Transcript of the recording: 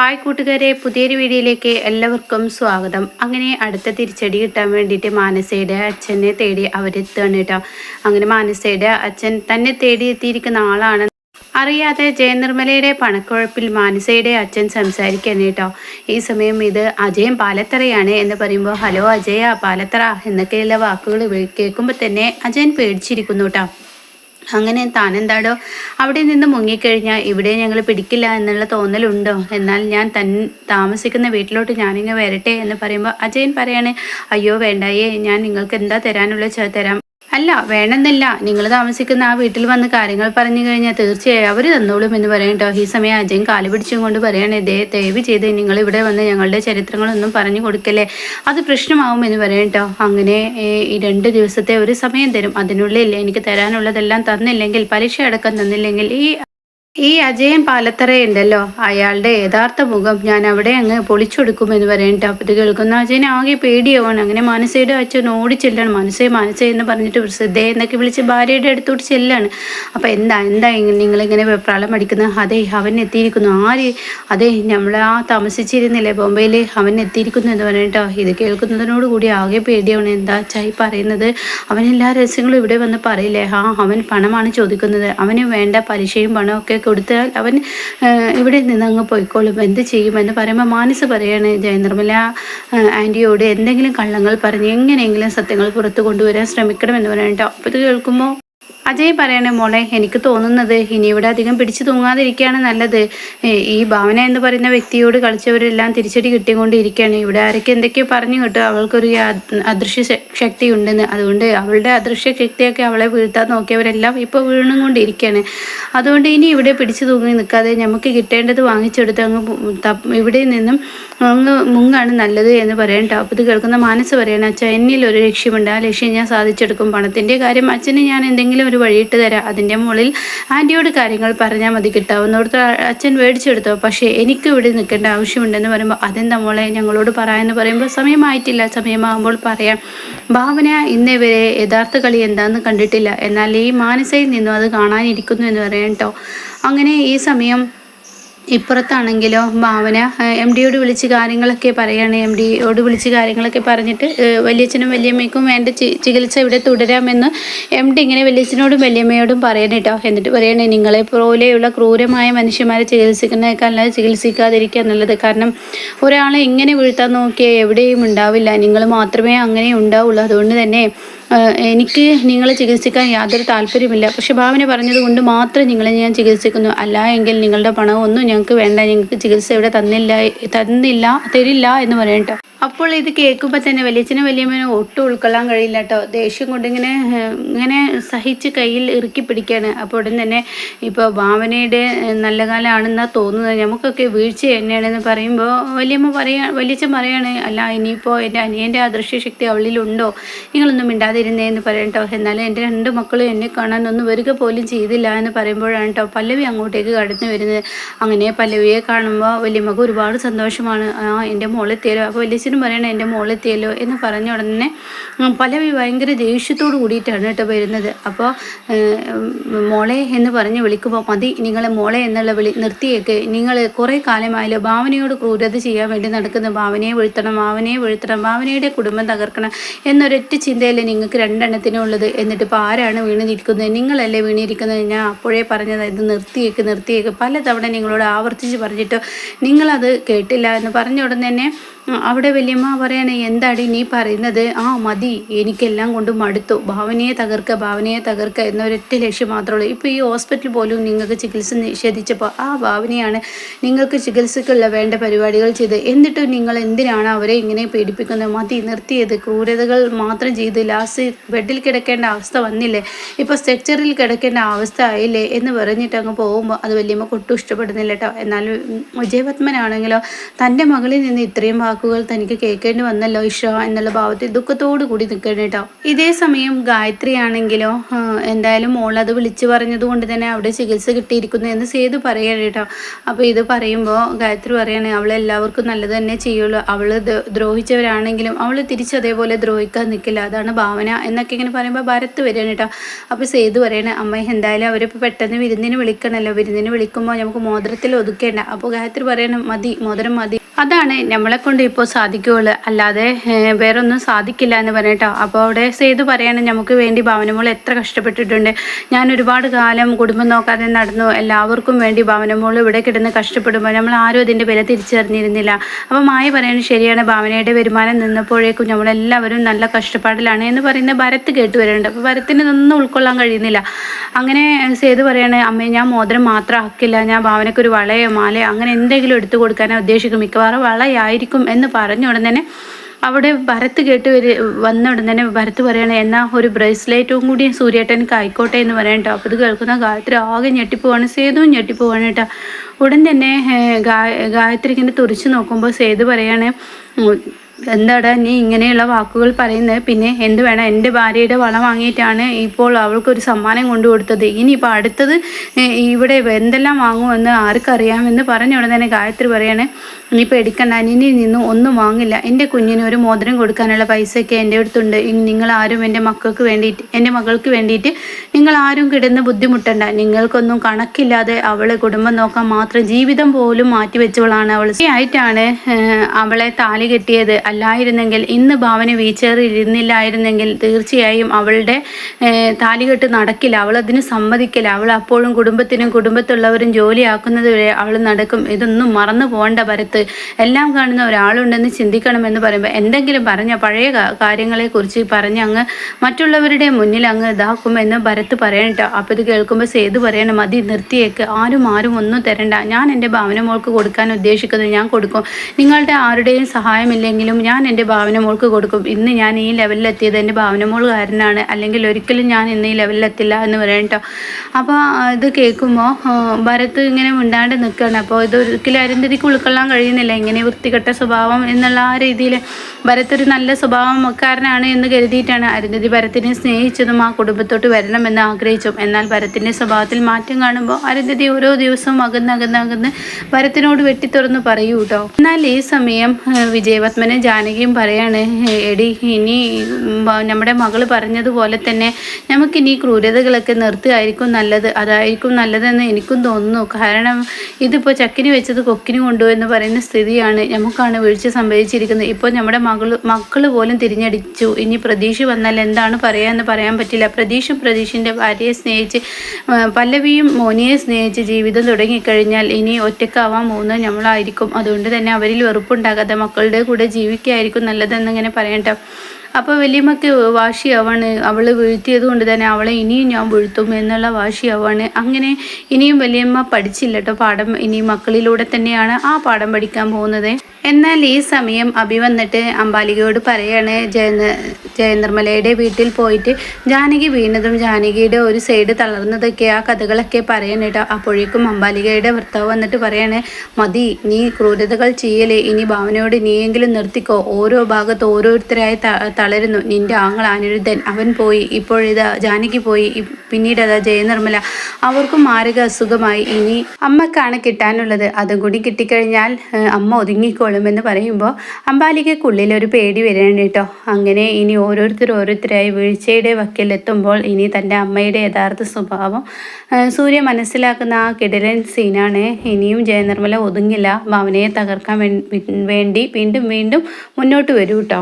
Hi കൂട്ടുകാരെ പുതിയൊരു വീഡിയോയിലേക്ക് എല്ലാവർക്കും സ്വാഗതം. അങ്ങനെ അടുത്ത തിരിച്ചടി കിട്ടാൻ വേണ്ടിയിട്ട് മാനസയുടെ അച്ഛനെ തേടി അവരെത്തുകയാണ് കേട്ടോ. അങ്ങനെ മാനസയുടെ അച്ഛൻ തന്നെ തേടി എത്തിയിരിക്കുന്ന ആളാണ്. അറിയാതെ ജയനിർമ്മലയുടെ പണക്കുഴപ്പിൽ മാനസയുടെ അച്ഛൻ സംസാരിക്കുകയാണ് കേട്ടോ. ഈ സമയം ഇത് അജയൻ പാലത്തറയാണ് എന്ന് പറയുമ്പോൾ ഹലോ അജയ പാലത്തറ എന്നൊക്കെയുള്ള വാക്കുകൾ കേൾക്കുമ്പോൾ തന്നെ അജയൻ പേടിച്ചിരിക്കുന്നു കേട്ടോ. അങ്ങനെ താനെന്താടോ? അവിടെ നിന്ന് മുങ്ങിക്കഴിഞ്ഞാൽ ഇവിടെ ഞങ്ങൾ പിടിക്കില്ല എന്നുള്ള തോന്നലുണ്ടോ? എന്നാൽ ഞാൻ തൻ താമസിക്കുന്ന വീട്ടിലോട്ട് ഞാനിങ്ങ് വരട്ടെ എന്ന് പറയുമ്പോൾ അജയൻ പറയാണ് അയ്യോ വേണ്ടായേ ഞാൻ നിങ്ങൾക്ക് എന്താ തരാനുള്ള തരാം. അല്ല വേണമെന്നില്ല. നിങ്ങൾ താമസിക്കുന്ന ആ വീട്ടിൽ വന്ന് കാര്യങ്ങൾ പറഞ്ഞു കഴിഞ്ഞാൽ തീർച്ചയായും അവർ തന്നോളും എന്ന് പറയട്ടോ ഈ സമയം അജയൻ കാൽ പിടിച്ചും കൊണ്ട് പറയണം ദേ ദയവ് ചെയ്ത് നിങ്ങൾ ഇവിടെ വന്ന് ഞങ്ങളുടെ ചരിത്രങ്ങളൊന്നും പറഞ്ഞു കൊടുക്കല്ലേ? അത് പ്രശ്നമാവും എന്ന് പറയട്ടോ അങ്ങനെ ഈ രണ്ട് ദിവസത്തെ ഒരു സമയം തരും. അതിനുള്ളിൽ എനിക്ക് തരാനുള്ളതെല്ലാം തന്നില്ലെങ്കിൽ പലിശ അടക്കം തന്നില്ലെങ്കിൽ ഈ ഈ അജയൻ പാലത്തറയുണ്ടല്ലോ. അയാളുടെ യഥാർത്ഥ മുഖം ഞാൻ അവിടെ അങ്ങ് പൊളിച്ചെടുക്കുമെന്ന് പറയണ്ട അപ്പോൾ ഇത് കേൾക്കുന്ന അജയൻ ആകെ പേടിയാവാണ്. അങ്ങനെ മനസ്സയുടെ അച്ഛൻ ഓടി ചെല്ലാണ്. മനസ്സേ മനസ്സേ എന്ന് പറഞ്ഞിട്ട് പ്രസിദ്ധേ എന്നൊക്കെ വിളിച്ച് ഭാര്യയുടെ അടുത്തോട്ട് ചെല്ലാണ്. അപ്പോൾ എന്താ എന്താ നിങ്ങളിങ്ങനെ വെപ്രാളം അടിക്കുന്നത് അതെ അവൻ എത്തിയിരിക്കുന്നു. ആര്? അതെ നമ്മൾ ആ താമസിച്ചിരുന്നില്ലേ ബോംബെയിൽ അവൻ എത്തിയിരിക്കുന്നു എന്ന് പറഞ്ഞിട്ടോ ഇത് കേൾക്കുന്നതിനോട് കൂടി ആകെ പേടിയാണ്. എന്താ ചായി പറയുന്നത്? അവൻ എല്ലാ രഹസ്യങ്ങളും ഇവിടെ വന്ന് പറയില്ലേ? ആ അവൻ പണമാണ് ചോദിക്കുന്നത്. അവന് വേണ്ട പലിശയും പണമൊക്കെ കൊടുത്താൽ അവൻ ഇവിടെ നിന്ന് അങ്ങ് പോയിക്കോളും. എന്ത് ചെയ്യുമെന്ന് പറയുമ്പോൾ മാനസ് പറയാണ് ജയനിർമ്മല ആന്റിയോട് എന്തെങ്കിലും കള്ളങ്ങൾ പറഞ്ഞ് എങ്ങനെയെങ്കിലും സത്യങ്ങൾ പുറത്തു കൊണ്ടുവരാൻ ശ്രമിക്കണമെന്ന് പറയാനായിട്ട് അപ്പോൾ ഇത് കേൾക്കുമ്പോൾ അജയ് പറയണേ മോളെ എനിക്ക് തോന്നുന്നത് ഇനി ഇവിടെ അധികം പിടിച്ചു തൂങ്ങാതിരിക്കുകയാണ് നല്ലത്. ഈ ഭാവന എന്ന് പറയുന്ന വ്യക്തിയോട് കളിച്ചവരെല്ലാം തിരിച്ചടി കിട്ടിക്കൊണ്ടിരിക്കുകയാണ്. ഇവിടെ ആരൊക്കെ എന്തൊക്കെയോ പറഞ്ഞു കേട്ടോ അവൾക്കൊരു അദൃശ്യ ശക്തി ഉണ്ടെന്ന് അതുകൊണ്ട് അവളുടെ അദൃശ്യ ശക്തിയൊക്കെ അവളെ വീഴ്ത്താൻ നോക്കിയവരെല്ലാം ഇപ്പോൾ വീണുകൊണ്ടിരിക്കുകയാണ്. അതുകൊണ്ട് ഇനി ഇവിടെ പിടിച്ചു തൂങ്ങി നിൽക്കാതെ നമുക്ക് കിട്ടേണ്ടത് വാങ്ങിച്ചെടുത്ത് അങ്ങ് ഇവിടെ നിന്നും അങ്ങ് മുങ്ങാണ് നല്ലത് എന്ന് പറയാൻ അപ്പോൾ ഇത് കേൾക്കുന്ന മനസ്സ് പറയണം അച്ഛൻ എന്നിൽ ഒരു ലക്ഷ്യമുണ്ട്. ആ ലക്ഷ്യം ഞാൻ സാധിച്ചെടുക്കും. പണത്തിന്റെ കാര്യം അച്ഛന് ഞാൻ എന്തെങ്കിലും ഒരു വഴിയിട്ട് തരാം. അതിന്റെ മുകളിൽ ആന്റിയോട് കാര്യങ്ങൾ പറഞ്ഞാൽ മതി കിട്ടാവുന്നിടത്ത് അച്ഛൻ മേടിച്ചെടുത്തോ. പക്ഷേ എനിക്ക് ഇവിടെ നിൽക്കേണ്ട ആവശ്യമുണ്ടെന്ന് പറയുമ്പോൾ അതെന്താ മോളെ ഞങ്ങളോട് പറയാമെന്ന് പറയുമ്പോൾ സമയമായിട്ടില്ല. സമയമാകുമ്പോൾ പറയാം. ഭാവന ഇന്നേവരെ യഥാർത്ഥ കളി എന്താണെന്ന് കണ്ടിട്ടില്ല. എന്നാൽ ഈ മാനസയിൽ നിന്നും അത് കാണാനിരിക്കുന്നു എന്ന് പറയാം കേട്ടോ അങ്ങനെ ഈ സമയം ഇപ്പുറത്താണെങ്കിലോ ഭാവന എം ഡിയോട് വിളിച്ച് കാര്യങ്ങളൊക്കെ പറയാണ്. എം ഡിയോട് വിളിച്ച് കാര്യങ്ങളൊക്കെ പറഞ്ഞിട്ട് വലിയച്ഛനും വലിയമ്മയ്ക്കും വേണ്ട ചികിത്സ ഇവിടെ തുടരാമെന്ന് എം ഡി ഇങ്ങനെ വലിയച്ഛനോടും വലിയമ്മയോടും പറയണം കേട്ടോ എന്നിട്ട് പറയണേ നിങ്ങളെ പോലെയുള്ള ക്രൂരമായ മനുഷ്യന്മാരെ ചികിത്സിക്കുന്നതിനേക്കാൾ ചികിത്സിക്കാതിരിക്കുക എന്നുള്ളത്. കാരണം ഒരാളെ ഇങ്ങനെ വീഴ്ത്താൻ നോക്കിയാൽ എവിടെയും ഉണ്ടാവില്ല. നിങ്ങൾ മാത്രമേ അങ്ങനെ ഉണ്ടാവുള്ളൂ. അതുകൊണ്ട് തന്നെ എനിക്ക് നിങ്ങളെ ചികിത്സിക്കാൻ യാതൊരു താല്പര്യമില്ല പക്ഷെ ഭാവന പറഞ്ഞതുകൊണ്ട് മാത്രം നിങ്ങളെ ഞാൻ ചികിത്സിക്കുന്നു. അല്ല എങ്കിൽ നിങ്ങളുടെ പണമൊന്നും ഞങ്ങൾക്ക് വേണ്ട. ഞങ്ങൾക്ക് ചികിത്സ ഇവിടെ തന്നില്ല തന്നില്ല തരില്ല എന്ന് പറയട്ടോ അപ്പോൾ ഇത് കേൾക്കുമ്പോൾ തന്നെ വലിയച്ഛനും വലിയമ്മനും ഒട്ടും ഉൾക്കൊള്ളാൻ കഴിയില്ല കേട്ടോ. ദേഷ്യം കൊണ്ട് ഇങ്ങനെ ഇങ്ങനെ സഹിച്ച് കയ്യിൽ ഇറുക്കി പിടിക്കുകയാണ് അപ്പോൾ ഉടൻ തന്നെ ഇപ്പോൾ ഭാവനയുടെ നല്ല കാലമാണെന്നാണ് തോന്നുന്നത്. നമുക്കൊക്കെ വീഴ്ച തന്നെയാണെന്ന് പറയുമ്പോൾ വലിയമ്മ പറയാ വലിയച്ഛൻ പറയാണ് അല്ല ഇനിയിപ്പോൾ എന്റെ അനിയന്റെ അദൃശ്യശക്തി അവളിലുണ്ടോ? നിങ്ങളൊന്നും മിണ്ടാതിരുന്നേ എന്ന് പറയട്ടോ എന്നാലും എന്റെ രണ്ട് മക്കളും എന്നെ കാണാനൊന്നും വരിക പോലും ചെയ്തില്ല എന്ന് പറയുമ്പോഴാണ് കേട്ടോ പല്ലവി അങ്ങോട്ടേക്ക് കടന്നു വരുന്നത്. അങ്ങനെ പല്ലവിയെ കാണുമ്പോൾ വലിയമ്മക്ക് ഒരുപാട് സന്തോഷമാണ്. ആ എന്റെ മോളെത്തിയാലോ അപ്പോൾ വലിയ അച്ഛനും പറയണേ എന്റെ മോളെത്തിയല്ലോ എന്ന് പറഞ്ഞ ഉടനെ പലവി ഭയങ്കര ദേഷ്യത്തോട് കൂടിയിട്ടാണ് കേട്ടോ വരുന്നത്. അപ്പോൾ മോളെ എന്ന് പറഞ്ഞ് വിളിക്കുമ്പോൾ മതി നിങ്ങളെ മോളെ എന്നുള്ള വിളി നിർത്തിയേക്ക്. നിങ്ങൾ കുറേ കാലമായല്ലോ ഭാവനയോട് ക്രൂരത ചെയ്യാൻ വേണ്ടി നടക്കുന്ന ഭാവനയെ വീഴ്ത്തണം ഭാവനയെ വീഴ്ത്തണം ഭാവനയുടെ കുടുംബം തകർക്കണം എന്നൊരൊറ്റ ചിന്തയല്ലേ നിങ്ങൾക്ക് രണ്ടെണ്ണത്തിനും ഉള്ളത്. എന്നിട്ട് ഇപ്പോൾ ആരാണ് വീണിരിക്കുന്നത് നിങ്ങളല്ലേ വീണിരിക്കുന്നത്? ഞാൻ അപ്പോഴേ പറഞ്ഞത് ഇത് നിർത്തിയേക്ക് നിർത്തിയേക്ക്. പലതവണ നിങ്ങളോട് ആവർത്തിച്ച് പറഞ്ഞിട്ടോ നിങ്ങളത് കേട്ടില്ല എന്ന് പറഞ്ഞ ഉടൻ തന്നെ അവിടെ വല്യമ്മ പറയണേ എന്താടി നീ പറയുന്നത്? ആ മതി. എനിക്കെല്ലാം കൊണ്ട് മടുത്തു. ഭാവനയെ തകർക്കുക ഭാവനയെ തകർക്കുക എന്നൊരൊറ്റ ലക്ഷ്യം മാത്രമേ ഉള്ളൂ. ഇപ്പോൾ ഈ ഹോസ്പിറ്റൽ പോലും നിങ്ങൾക്ക് ചികിത്സ നിഷേധിച്ചപ്പോൾ ആ ഭാവനയാണ് നിങ്ങൾക്ക് ചികിത്സക്കുള്ള വേണ്ട പരിപാടികൾ ചെയ്ത്. എന്നിട്ടും നിങ്ങൾ എന്തിനാണ് അവരെ ഇങ്ങനെ പീഡിപ്പിക്കുന്നത് മതി നിർത്തിയത്. ക്രൂരതകൾ മാത്രം ചെയ്ത് ലാസ്റ്റ് ബെഡിൽ കിടക്കേണ്ട അവസ്ഥ വന്നില്ലേ? ഇപ്പോൾ സ്ട്രക്ചറിൽ കിടക്കേണ്ട അവസ്ഥ ആയില്ലേ? എന്ന് പറഞ്ഞിട്ട് അങ്ങ് പോകുമ്പോൾ അത് വല്യമ്മ ഒട്ടും ഇഷ്ടപ്പെടുന്നില്ല കേട്ടോ. എന്നാൽ വിജയപത്മനാണെങ്കിലോ തന്റെ മകളിൽ നിന്ന് ഇത്രയും വാക്കുകൾ തനിക്ക് കേൾക്കേണ്ടി വന്നല്ലോ ഇഷ എന്നുള്ള ഭാവത്തിൽ ദുഃഖത്തോടു കൂടി നിൽക്കണം കേട്ടോ ഇതേ സമയം ഗായത്രി ആണെങ്കിലോ എന്തായാലും മോൾ അത് വിളിച്ചു പറഞ്ഞത് കൊണ്ട് തന്നെ അവിടെ ചികിത്സ കിട്ടിയിരിക്കുന്നു എന്ന് സേതു പറയണം കേട്ടോ അപ്പോൾ ഇത് പറയുമ്പോൾ ഗായത്രി പറയണേ അവൾ എല്ലാവർക്കും നല്ലത് തന്നെ ചെയ്യുള്ളൂ. അവൾ ദ്രോഹിച്ചവരാണെങ്കിലും അവൾ തിരിച്ചതേപോലെ ദ്രോഹിക്കാൻ നിൽക്കില്ല അതാണ് ഭാവന എന്നൊക്കെ ഇങ്ങനെ പറയുമ്പോൾ ഭരത്ത് വരികയാണ് കേട്ടോ അപ്പോൾ സേതു പറയണേ അമ്മ എന്തായാലും അവരിപ്പോൾ പെട്ടെന്ന് വിരുന്നിന് വിളിക്കണമല്ലോ വിരുന്നിന് വിളിക്കുമ്പോൾ നമുക്ക് മോതിരത്തിൽ ഒതുക്കേണ്ട. അപ്പോൾ ഗായത്രി പറയണം മതി മോതിരം മതി. അതാണ് നമ്മളെ കൊണ്ട് ഇപ്പോൾ സാധിക്കുകയുള്ളു. അല്ലാതെ വേറൊന്നും സാധിക്കില്ല എന്ന് പറഞ്ഞിട്ടോ. അപ്പോൾ അവിടെ സേതു പറയാണ് നമുക്ക് വേണ്ടി ഭവനമോൾ എത്ര കഷ്ടപ്പെട്ടിട്ടുണ്ട്. ഞാൻ ഒരുപാട് കാലം കുടുംബം നോക്കാതെ നടന്നു. എല്ലാവർക്കും വേണ്ടി ഭവനമോൾ ഇവിടെ കിടന്ന് കഷ്ടപ്പെടുമ്പോൾ നമ്മൾ ആരും അതിന്റെ വില തിരിച്ചറിഞ്ഞിരുന്നില്ല. അപ്പോൾ മായ പറയുന്നത് ശരിയാണ് ഭാവനയുടെ വരുമാനം നിന്നപ്പോഴേക്കും നമ്മളെല്ലാവരും നല്ല കഷ്ടപ്പാടിലാണ് എന്ന് പറയുന്ന ഭരത്ത് കേട്ട് വരുന്നുണ്ട് അപ്പോൾ ഭരത്തിന് ഇതൊന്നും ഉൾക്കൊള്ളാൻ കഴിയുന്നില്ല. അങ്ങനെ സേതു പറയാണ് അമ്മയെ ഞാൻ മോതിരം മാത്രം ആക്കില്ല. ഞാൻ ഭാവനയ്ക്കൊരു വളയോ മാലയോ അങ്ങനെ എന്തെങ്കിലും എടുത്തു കൊടുക്കാനാണ് ഉദ്ദേശിക്കും മിക്കവാറും വേറെ വളയായിരിക്കും എന്ന് പറഞ്ഞ ഉടൻ തന്നെ അവിടെ ഭരത്ത് കേട്ട് വരി വന്ന ഉടൻ തന്നെ ഭരത്ത് പറയണേ എന്നാൽ ഒരു ബ്രേസ്ലെറ്റും കൂടി സൂര്യേട്ടനക്ക് ആയിക്കോട്ടെ എന്ന് പറയട്ടോ അപ്പോൾ ഇത് കേൾക്കുന്ന കാലത്ത് ആകെ ഞെട്ടിപ്പോവാണ് സേതുവും ഞെട്ടിപ്പോവാണ് കേട്ടോ ഉടൻ തന്നെ ഗായത്രി ഇങ്ങനെ തുറച്ചു നോക്കുമ്പോൾ സേതു പറയാണ് എന്താടാ നീ ഇങ്ങനെയുള്ള വാക്കുകൾ പറയുന്നത് പിന്നെ എന്ത് വേണം? എന്റെ ഭാര്യയുടെ വളം വാങ്ങിയിട്ടാണ് ഇപ്പോൾ അവൾക്കൊരു സമ്മാനം കൊണ്ടു കൊടുത്തത്. ഇനിയിപ്പോൾ അടുത്തത് ഇവിടെ എന്തെല്ലാം വാങ്ങുമെന്ന് ആർക്കറിയാമെന്ന് പറഞ്ഞ ഉടനെ തന്നെ ഗായത്രി പറയാണ് നീ പേടിക്കണ്ട ഇനി നിന്നും ഒന്നും വാങ്ങില്ല. എന്റെ കുഞ്ഞിന് ഒരു മോതിരം കൊടുക്കാനുള്ള പൈസയൊക്കെ എന്റെ അടുത്തുണ്ട്. നിങ്ങൾ ആരും എന്റെ മക്കൾക്ക് വേണ്ടിയിട്ട് എന്റെ മകൾക്ക് വേണ്ടിയിട്ട് നിങ്ങൾ ആരും കിടന്ന് ബുദ്ധിമുട്ടണ്ട. നിങ്ങൾക്കൊന്നും കണക്കില്ലാതെ അവളെ കുടുംബം നോക്കാൻ മാത്രം ജീവിതം പോലും മാറ്റിവെച്ചവളാണ് അവൾ. ആയിട്ടാണ് അവളെ താലി കെട്ടിയത്. അല്ലായിരുന്നെങ്കിൽ ഇന്ന് ഭാവന വീച്ചേറി ഇരുന്നില്ലായിരുന്നെങ്കിൽ തീർച്ചയായും അവളുടെ താലികെട്ട് നടക്കില്ല. അവൾ അതിന് സമ്മതിക്കില്ല. അവൾ അപ്പോഴും കുടുംബത്തിനും കുടുംബത്തുള്ളവരും ജോലിയാക്കുന്നത് വരെ അവൾ നടക്കും. ഇതൊന്നും മറന്നു പോകേണ്ട പരത്ത്. എല്ലാം കാണുന്ന ഒരാളുണ്ടെന്ന് ചിന്തിക്കണമെന്ന് പറയുമ്പോൾ എന്തെങ്കിലും പറഞ്ഞ പഴയ കാര്യങ്ങളെക്കുറിച്ച് പറഞ്ഞ് അങ്ങ് മറ്റുള്ളവരുടെ മുന്നിൽ അങ്ങ് ഇതാക്കുമെന്ന് ഭരത്ത് പറയണ്ട അപ്പോൾ ഇത് കേൾക്കുമ്പോൾ സേതു പറയണം മതി നിർത്തിയേക്ക്. ആരും ആരും ഒന്നും തരണ്ട. ഞാൻ എന്റെ ഭാവന മോൾക്ക് കൊടുക്കാൻ ഉദ്ദേശിക്കുന്നത് ഞാൻ കൊടുക്കും. നിങ്ങളുടെ ആരുടെയും സഹായമില്ലെങ്കിലും ഞാൻ എന്റെ ഭാവന മോൾക്ക് കൊടുക്കും. ഇന്ന് ഞാൻ ഈ ലെവലിലെത്തിയത് എന്റെ ഭാവന മോൾ കാരനാണ്. അല്ലെങ്കിൽ ഒരിക്കലും ഞാൻ ഇന്ന് ഈ ലെവലിലെത്തില്ല എന്ന് പറയാം കേട്ടോ അപ്പോൾ ഇത് കേൾക്കുമ്പോൾ ഭരത് ഇങ്ങനെ മിണ്ടാണ്ട് നിൽക്കുകയാണ് അപ്പോൾ ഇത് ഒരിക്കലും അരുന്ധതിക്ക് ഉൾക്കൊള്ളാൻ കഴിയുന്നില്ല. ഇങ്ങനെ വൃത്തികെട്ട സ്വഭാവം എന്നുള്ള ആ രീതിയിൽ ഭരത് ഒരു നല്ല സ്വഭാവക്കാരനാണ് എന്ന് കരുതിയിട്ടാണ് അരുന്ധതി ഭരത്തിനെ സ്നേഹിച്ചതും ആ കുടുംബത്തോട്ട് വരണമെന്ന് ആഗ്രഹിച്ചു എന്നാൽ ഭരത്തിന്റെ സ്വഭാവത്തിൽ മാറ്റം കാണുമ്പോൾ അരുന്ധതി ഓരോ ദിവസവും അകന്ന് അകന്ന് ഭരത്തിനോട് വെട്ടിത്തുറന്ന് പറയൂ കേട്ടോ എന്നാൽ ഈ സമയം വിജയപത്മനെ ജാനകിയും പറയാണ് എടി ഇനി നമ്മുടെ മകൾ പറഞ്ഞതുപോലെ തന്നെ നമുക്കിനി ക്രൂരതകളൊക്കെ നിർത്തുകയായിരിക്കും നല്ലത്. അതായിരിക്കും നല്ലതെന്ന് എനിക്കും തോന്നുന്നു. കാരണം ഇതിപ്പോൾ ചക്കിന് വെച്ചത് കൊക്കിന് കൊണ്ടുപോയെന്ന് പറയുന്ന സ്ഥിതിയാണ് നമുക്കാണ് വീഴ്ച സംഭവിച്ചിരിക്കുന്നത്. ഇപ്പോൾ നമ്മുടെ മകൾ മക്കൾ പോലും തിരിഞ്ഞടിച്ചു. ഇനി പ്രതീക്ഷ വന്നാൽ എന്താണ് പറയാമെന്ന് പറയാൻ പറ്റില്ല. പ്രതീക്ഷ പ്രതീക്ഷിന്റെ ഭാര്യയെ സ്നേഹിച്ച് പല്ലവിയും മോനിയെ സ്നേഹിച്ച് ജീവിതം തുടങ്ങിക്കഴിഞ്ഞാൽ ഇനി ഒറ്റക്കാവാൻ പോകുന്നത് നമ്മളായിരിക്കും അതുകൊണ്ട് തന്നെ അവരിൽ വെറുപ്പുണ്ടാകാതെ മക്കളുടെ കൂടെ ജീവിക്കുകയായിരിക്കും നല്ലതെന്നിങ്ങനെ പറയട്ടെ അപ്പോൾ വലിയമ്മക്ക് വാശിയാവാണ്. അവൾ വീഴ്ത്തിയത് കൊണ്ട് തന്നെ അവളെ ഇനിയും ഞാൻ വീഴ്ത്തും എന്നുള്ള വാശിയാവാണ്. അങ്ങനെ ഇനിയും വലിയമ്മ പഠിച്ചില്ല കേട്ടോ പാഠം ഇനി മക്കളിലൂടെ തന്നെയാണ് ആ പാഠം പഠിക്കാൻ പോകുന്നത്. എന്നാൽ ഈ സമയം അഭി വന്നിട്ട് അമ്പാലികയോട് പറയാണ് ജയ ജയനിർമ്മലയുടെ വീട്ടിൽ പോയിട്ട് ജാനകി വീണതും ജാനകിയുടെ ഒരു സൈഡ് തളർന്നതൊക്കെ ആ കഥകളൊക്കെ പറയാൻ കേട്ടോ. അപ്പോഴേക്കും അമ്പാലികയുടെ ഭർത്താവ് വന്നിട്ട് പറയാണ് മതി നീ ക്രൂരതകൾ ചെയ്യലേ ഇനി ഭാവനയോട് നീയെങ്കിലും നിർത്തിക്കോ. ഓരോ ഭാഗത്ത് ഓരോരുത്തരായി തളരുന്നു. നിന്റെ ആങ്ങൾ അനിരുദ്ധൻ. അവൻ പോയി. ഇപ്പോഴിതാ ജാനകി പോയി. പിന്നീട് അതാ ജയനിർമ്മല. അവർക്കും മാരക അസുഖമായി. ഇനി അമ്മക്കാണ് കിട്ടാനുള്ളത്. അതും കൂടി കിട്ടിക്കഴിഞ്ഞാൽ അമ്മ ഒതുങ്ങിക്കോളുമെന്ന് പറയുമ്പോൾ അമ്പാലികക്കുള്ളിൽ ഒരു പേടി വരണം കേട്ടോ. അങ്ങനെ ഇനി ഓരോരുത്തർ ഓരോരുത്തരായി വീഴ്ചയുടെ വക്കിലെത്തുമ്പോൾ ഇനി തന്റെ അമ്മയുടെ യഥാർത്ഥ സ്വഭാവം സൂര്യ മനസ്സിലാക്കുന്ന ആ കിടലൻ സീനാണ്. ഇനിയും ജയനിർമ്മല ഒതുങ്ങില്ല. ഭാവനയെ തകർക്കാൻ വേണ്ടി വീണ്ടും വീണ്ടും മുന്നോട്ട് വരൂ കേട്ടോ